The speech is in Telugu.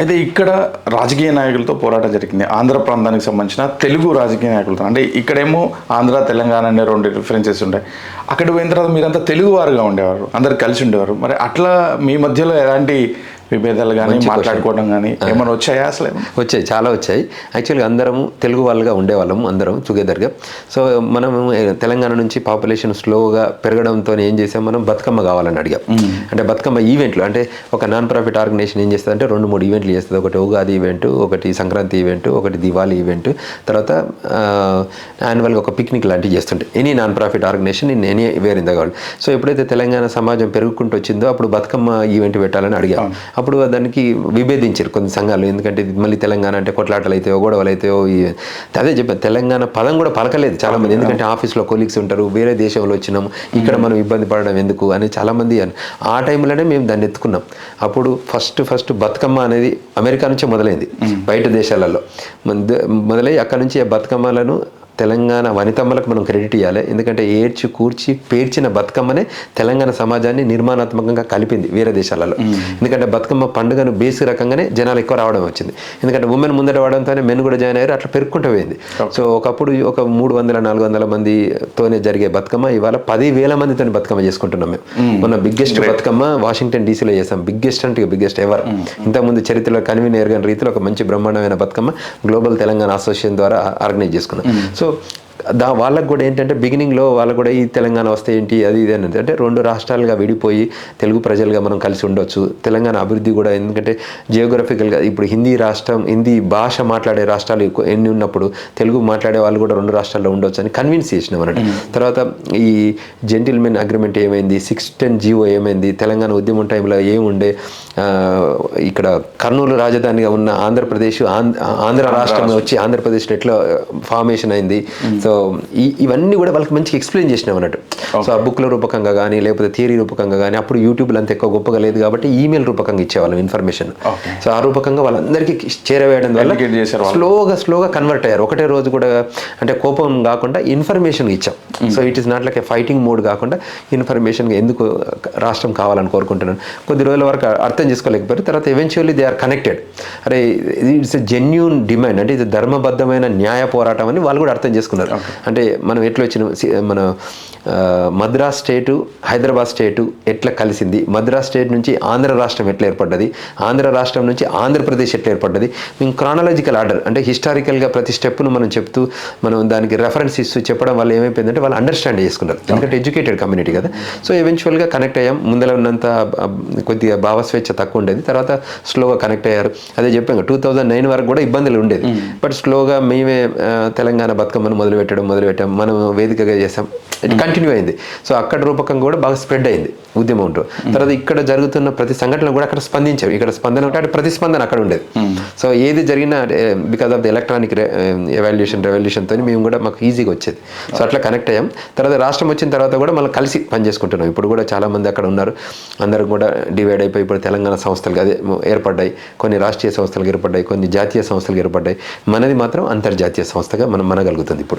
అయితే ఇక్కడ రాజకీయ నాయకులతో పోరాటం జరిగింది. ఆంధ్ర ప్రాంతానికి సంబంధించిన తెలుగు రాజకీయ నాయకులతో. అంటే ఇక్కడేమో ఆంధ్ర తెలంగాణ అనే రెండు డిఫరెన్సెస్ ఉంటాయి. అక్కడ పోయిన తర్వాత మీరంతా తెలుగు వారుగా ఉండేవారు. అందరు కలిసి ఉండేవారు. మరి అట్లా మీ మధ్యలో ఎలాంటి విభేదాలు కానీ. మాట్లాడుకోవడం కానీ ఏమైనా వచ్చాయా అసలు? వచ్చాయి చాలా వచ్చాయి. యాక్చువల్గా అందరము తెలుగు వాళ్ళుగా ఉండేవాళ్ళం అందరం టుగెదర్గా సో మనం తెలంగాణ నుంచి పాపులేషన్ స్లోగా పెరగడంతో ఏం చేసాం మనం? బతుకమ్మ కావాలని అడిగాం. అంటే బతుకమ్మ ఈవెంట్లు అంటే ఒక నాన్ ప్రాఫిట్ ఆర్గనైజేషన్ ఏం చేస్తుంది అంటే రెండు మూడు ఈవెంట్లు చేస్తుంది. ఒకటి ఉగాది ఈవెంట్ ఒకటి సంక్రాంతి ఈవెంట్ ఒకటి దివాళీ ఈవెంట్ తర్వాత యాన్యువల్గా ఒక పిక్నిక్ లాంటివి చేస్తుంటే. Any non profit organisation in anywhere in the world so ఎప్పుడైతే తెలంగాణ సమాజం పెరుగుకుంటూ వచ్చిందో అప్పుడు బతుకమ్మ ఈవెంట్ పెట్టాలని అడిగాం. అప్పుడు దానికి విభేదించారు కొన్ని సంఘాలు. ఎందుకంటే మళ్ళీ తెలంగాణ అంటే కొట్లాటలు అయితే గొడవలు అయితే అదే చెప్పాను తెలంగాణ పదం కూడా పలకలేదు చాలా మంది ఎందుకంటే ఆఫీస్లో కొలీగ్స్ ఉంటారు వేరే దేశంలో వచ్చినాము ఇక్కడ మనం ఇబ్బంది పడడం ఎందుకు అని చాలా మంది అన్- ఆ టైంలోనే మేము దాన్ని ఎత్తుకున్నాం. అప్పుడు ఫస్ట్ ఫస్ట్ బతుకమ్మ అనేది అమెరికా నుంచే మొదలైంది. బయట దేశాలలో. మొద- మొదలై అక్కడ నుంచి ఆ బతుకమ్మలను తెలంగాణ వనితమ్మలకు మనం క్రెడిట్ ఇవ్వాలి ఎందుకంటే ఏడ్చి కూర్చి పేర్చిన బతుకమ్మనే తెలంగాణ సమాజాన్ని నిర్మాణాత్మకంగా కలిపింది వేరే దేశాలలో. ఎందుకంటే బతుకమ్మ పండుగను బేసి రకంగానే జనాలు ఎక్కువ రావడం వచ్చింది. ఎందుకంటే ఉమెన్ ముందట వాడడంతోనే మెన్ కూడా జాయిన్ అయ్యారు అట్లా పెరుక్కుంటూ పోయింది. సో ఒకప్పుడు ఒక మూడు వందల నాలుగు వందల మందితోనే జరిగే బతుకమ్మ ఇవాళ పది వేల మందితో బతుకమ్మ చేసుకుంటున్నాం మేము. మొన్న బిగ్గెస్ట్ బతుకమ్మ వాషింగ్టన్ డీసీలో చేసాం. బిగ్గెస్ట్ అంటే బిగ్గెస్ట్ ఎవర్? ఇంతకుముందు చరిత్రలో కన్వీన్ ఎరగని రీతిలో ఒక మంచి బ్రహ్మాండమైన బతుకమ్మ గ్లోబల్ తెలంగాణ అసోసియేషన్ ద్వారా ఆర్గనైజ్ చేసుకున్నాం. So Gracias. దా వాళ్ళకు కూడా ఏంటంటే బిగినింగ్లో వాళ్ళకు కూడా ఈ తెలంగాణ వస్తే ఏంటి అది ఇది అనేది అంటే రెండు రాష్ట్రాలుగా విడిపోయి తెలుగు ప్రజలుగా మనం కలిసి ఉండొచ్చు. తెలంగాణ అభివృద్ధి కూడా ఎందుకంటే జియోగ్రఫికల్గా ఇప్పుడు హిందీ రాష్ట్రం హిందీ భాష మాట్లాడే రాష్ట్రాలు ఎక్కువ ఎన్ని ఉన్నప్పుడు తెలుగు మాట్లాడే వాళ్ళు కూడా రెండు రాష్ట్రాల్లో ఉండొచ్చు అని కన్విన్స్ చేసినాం అన్నట్టు. తర్వాత ఈ జెంటిల్మెన్ అగ్రిమెంట్ ఏమైంది? సిక్స్ టెన్ జీవో ఏమైంది? తెలంగాణ ఉద్యమం టైంలో ఏముండే? ఇక్కడ కర్నూలు రాజధానిగా ఉన్న ఆంధ్రప్రదేశ్ ఆంధ్ర ఆంధ్ర రాష్ట్రం. వచ్చి ఆంధ్రప్రదేశ్లో ఎట్లా ఫార్మేషన్ అయింది? సో ఈ ఇవన్నీ కూడా వాళ్ళకి మంచిగా ఎక్స్ప్లెయిన్ చేసినాం అన్నట్టు. సో ఆ బుక్ల రూపకంగా కానీ లేకపోతే థియరీ రూపకంగా కానీ అప్పుడు యూట్యూబ్లో అంత ఎక్కువ గొప్పగా లేదు కాబట్టి ఈమెయిల్ రూపకంగా ఇచ్చేవాళ్ళం ఇన్ఫర్మేషన్. సో ఆ రూపకంగా వాళ్ళందరికీ చేరవేయడం వల్ల. స్లోగా స్లోగా కన్వర్ట్ అయ్యారు. ఒకటే రోజు కూడా అంటే కోపం కాకుండా ఇన్ఫర్మేషన్ ఇచ్చాం. So it is not like a fighting mode కాకుండా ఇన్ఫర్మేషన్ ఎందుకు రాష్ట్రం కావాలని కోరుకుంటున్నాను. కొద్ది రోజుల వరకు అర్థం చేసుకోలేకపోయారు. తర్వాత ఎవెన్చువల్లీ దే ఆర్ కనెక్టెడ్ అరే ఇట్స్ ఎ జెన్యున్ డిమాండ్ అంటే ఇది ధర్మబద్ధమైన న్యాయ పోరాటం అని వాళ్ళు కూడా అర్థం చేసుకున్నారు. అంటే మనం ఎట్లా వచ్చిన? మన మద్రాస్ స్టేటు హైదరాబాద్ స్టేటు ఎట్లా కలిసింది? మద్రాస్ స్టేట్ నుంచి ఆంధ్ర రాష్ట్రం ఎట్లా ఏర్పడ్డది? ఆంధ్ర రాష్ట్రం నుంచి ఆంధ్రప్రదేశ్ ఎట్లా ఏర్పడ్డది? మేము క్రానలాజికల్ ఆర్డర్ అంటే హిస్టారికల్గా ప్రతి స్టెప్ను మనం చెప్తూ మనం దానికి రెఫరెన్స్ ఇస్తూ చెప్పడం వల్ల ఏమైపోయిందంటే వాళ్ళు అండర్స్టాండ్ చేసుకున్నారు. ఎందుకంటే ఎడ్యుకేటెడ్ కమ్యూనిటీ కదా. సో ఎవెన్చువల్గా కనెక్ట్ అయ్యాం. ముందర ఉన్నంత కొద్దిగా భావస్వేచ్ఛ తక్కువ ఉండేది. తర్వాత స్లోగా కనెక్ట్ అయ్యారు. అదే చెప్పాను టూ థౌజండ్ నైన్ వరకు కూడా ఇబ్బందులు ఉండేది. బట్ స్లోగా మేమే తెలంగాణ బతుకమ్మను మొదలు పెట్టడం మొదలు పెట్టాం మనం వేదికగా చేసాం ఇట్ కంటిన్యూ అయింది. సో అక్కడ రూపకం కూడా బాగా స్ప్రెడ్ అయింది ఉద్యమం ఉంటూ తర్వాత ఇక్కడ జరుగుతున్న ప్రతి సంఘటన కూడా అక్కడ స్పందించాం ఇక్కడ స్పందన ఉంటే అక్కడ ప్రతిస్పందన అక్కడ ఉండేది. సో ఏది జరిగినా because of the electronic evolution రెవల్యూషన్తో మేము కూడా మాకు ఈజీగా వచ్చేది. సో అట్లా కనెక్ట్ అయ్యాం. తర్వాత రాష్ట్రం వచ్చిన తర్వాత కూడా మళ్ళీ కలిసి పనిచేసుకుంటున్నాం. ఇప్పుడు కూడా చాలా మంది అక్కడ ఉన్నారు. అందరూ కూడా డివైడ్ అయిపోయి ఇప్పుడు తెలంగాణ సంస్థలు అదే ఏర్పడ్డాయి. కొన్ని రాష్ట్రీయ సంస్థలు ఏర్పడ్డాయి కొన్ని జాతీయ సంస్థలు ఏర్పడ్డాయి. మనది మాత్రం అంతర్జాతీయ సంస్థగా మనం మనగలుగుతుంది ఇప్పుడు.